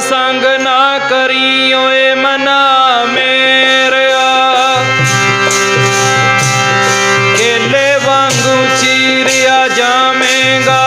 ਸੰਗ ਨਾ ਕਰੀ ਓਏ ਮਨਾ ਮੇਰਿਆ। ਕੇਲੇ ਵਾਂਗੂ ਚੀਰਿਆ ਜਾਵੇਂਗਾ।